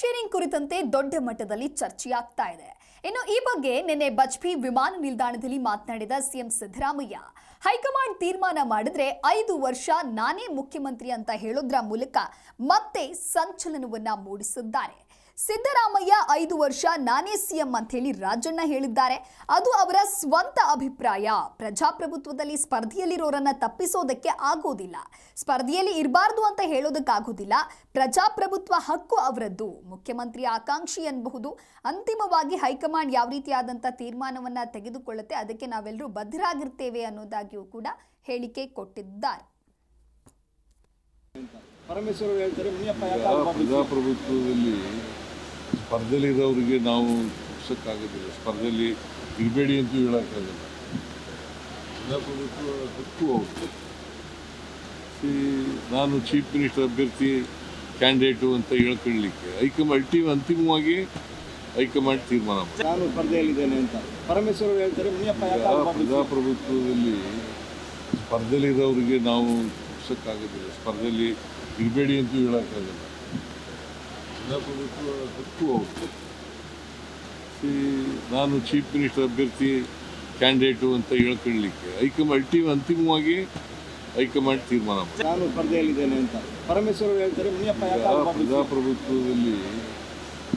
Sharing ಕುರಿತಂತೆ ದೊಡ್ಡ ಮಟ್ಟದಲ್ಲಿ ಚರ್ಚೆಯಾಗ್ತಾ ಇದೆ. ಇನ್ನು ಈ ಬಗ್ಗೆ ನಿನ್ನೆ ಬಜ್ಪಿ ವಿಮಾನ ನಿಲ್ದಾಣದಲ್ಲಿ ಮಾತನಾಡಿದ ಸಿಎಂ ಸಿದ್ದರಾಮಯ್ಯ, ಹೈಕಮಾಂಡ್ ತೀರ್ಮಾನ ಮಾಡಿದ್ರೆ ಐದು ವರ್ಷ ನಾನೇ ಮುಖ್ಯಮಂತ್ರಿ ಅಂತ ಹೇಳೋದ್ರ ಮೂಲಕ ಮತ್ತೆ ಸಂಚಲನವನ್ನ ಮೂಡಿಸಿದ್ದಾರೆ. ಸಿದ್ದರಾಮಯ್ಯ ಐದು ವರ್ಷ ನಾನೇ ಸಿಎಂ ಅಂತ ಹೇಳಿ ರಾಜಣ್ಣ ಹೇಳಿದ್ದಾರೆ. ಅದು ಅವರ ಸ್ವಂತ ಅಭಿಪ್ರಾಯ. ಪ್ರಜಾಪ್ರಭುತ್ವದಲ್ಲಿ ಸ್ಪರ್ಧೆಯಲ್ಲಿರೋರನ್ನ ತಪ್ಪಿಸೋದಕ್ಕೆ ಆಗೋದಿಲ್ಲ. ಸ್ಪರ್ಧೆಯಲ್ಲಿ ಇರಬಾರ್ದು ಅಂತ ಹೇಳೋದಕ್ಕಾಗೋದಿಲ್ಲ. ಪ್ರಜಾಪ್ರಭುತ್ವ ಹಕ್ಕು ಅವರದ್ದು. ಮುಖ್ಯಮಂತ್ರಿ ಆಕಾಂಕ್ಷಿ ಎನ್ನಬಹುದು ಅಂತಿಮವಾಗಿ ಹೈಕಮಾಂಡ್ ಯಾವ ರೀತಿಯಾದಂಥ ತೀರ್ಮಾನವನ್ನು ತೆಗೆದುಕೊಳ್ಳುತ್ತೆ, ಅದಕ್ಕೆ ನಾವೆಲ್ಲರೂ ಬದ್ಧರಾಗಿರ್ತೇವೆ ಅನ್ನೋದಾಗಿಯೂ ಕೂಡ ಹೇಳಿಕೆ ಕೊಟ್ಟಿದ್ದಾರೆ. ಪರಮೇಶ್ವರ್ ಹೇಳ್ತಾರೆ ಮುನಿಯಪ್ಪ ಯಾಕೆ? ಪ್ರಜಾಪ್ರಭುತ್ವದಲ್ಲಿ ನಾವು ಸಕ್ಕಾಗೋದಿಲ್ಲ ಸ್ಪರ್ಧೆಯಲ್ಲಿ ಇರಬೇಡಿ ಅಂತೂ ಹೇಳೋಕ್ಕಾಗಲ್ಲ. ಪ್ರಜಾಪ್ರಭುತ್ವ ಹಕ್ಕು ಅವರು ಈ ನಾನು ಚೀಫ್ ಮಿನಿಸ್ಟರ್ ಅಭ್ಯರ್ಥಿ ಕ್ಯಾಂಡಿಡೇಟು ಅಂತ ಹೇಳ್ಕೊಳ್ಳಿಕ್ಕೆ ಹೈಕಮಾಂಡ್ ಅಲ್ಟಿ ಅಂತಿಮವಾಗಿ ಹೈಕಮಾಂಡ್ ತೀರ್ಮಾನ ಮಾಡಿ ನಾನು ಸ್ಪರ್ಧೆಯಲ್ಲಿದ್ದೇನೆ ಅಂತ. ಪರಮೇಶ್ವರ ಹೇಳ್ತಾರೆ? ಪ್ರಜಾಪ್ರಭುತ್ವದಲ್ಲಿ ಸ್ಪರ್ಧೆಯಲ್ಲಿರೋರಿಗೆ ನಾವು ತಪ್ಪಿಸೋಕ್ಕಾಗೋದಿಲ್ಲ ಸ್ಪರ್ಧೆಯಲ್ಲಿ ಇರಬೇಡಿ ಅಂತೂ ಹೇಳೋಕ್ಕಾಗಲ್ಲ. ಪ್ರಜಾಪ್ರಭುತ್ವ ಹಕ್ಕು ಹೌದು ನಾನು ಚೀಫ್ ಮಿನಿಸ್ಟರ್ ಅಭ್ಯರ್ಥಿ ಕ್ಯಾಂಡಿಡೇಟು ಅಂತ ಹೇಳ್ಕೊಳ್ಳಿಕ್ಕೆ ಹೈಕಮಾಂಡ್ ಟೀಮ್ ಅಂತಿಮವಾಗಿ ಹೈಕಮಾಂಡ್ ತೀರ್ಮಾನ ಮಾಡಿ ನಾನು ಸ್ಪರ್ಧೆಯಲ್ಲಿದ್ದೇನೆ ಅಂತ. ಪರಮೇಶ್ವರ ಹೇಳ್ತಾರೆ? ಪ್ರಜಾಪ್ರಭುತ್ವದಲ್ಲಿ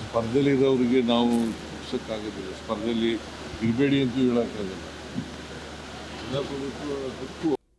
ಸ್ಪರ್ಧೆಯಲ್ಲಿರೋರಿಗೆ ನಾವು ಸಕ್ಕಾಗೋದಿಲ್ಲ ಸ್ಪರ್ಧೆಯಲ್ಲಿ ಇರಬೇಡಿ ಅಂತೂ ಹೇಳೋಕ್ಕಾಗಲ್ಲ. ಪ್ರಜಾಪ್ರಭುತ್ವ ಹಕ್ಕು